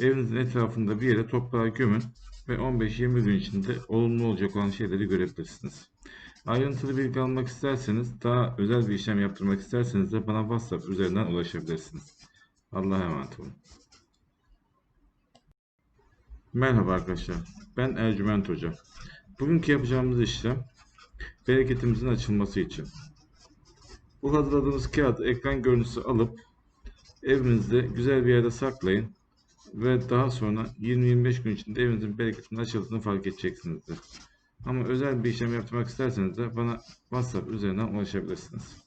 Evinizin etrafında bir yere toprağa gömün ve 15-20 gün içinde olumlu olacak olan şeyleri görebilirsiniz. Ayrıntılı bilgi almak isterseniz, daha özel bir işlem yaptırmak isterseniz de bana WhatsApp üzerinden ulaşabilirsiniz. Allah'a emanet olun. Merhaba arkadaşlar, ben Ercüment Hoca. Bugünkü yapacağımız işlem, bereketimizin açılması için. Bu hazırladığımız kağıdı ekran görüntüsü alıp, evinizde güzel bir yerde saklayın ve daha sonra 20-25 gün içinde evinizin bereketinin açıldığını fark edeceksinizdir. Ama özel bir işlem yaptırmak isterseniz de bana WhatsApp üzerinden ulaşabilirsiniz.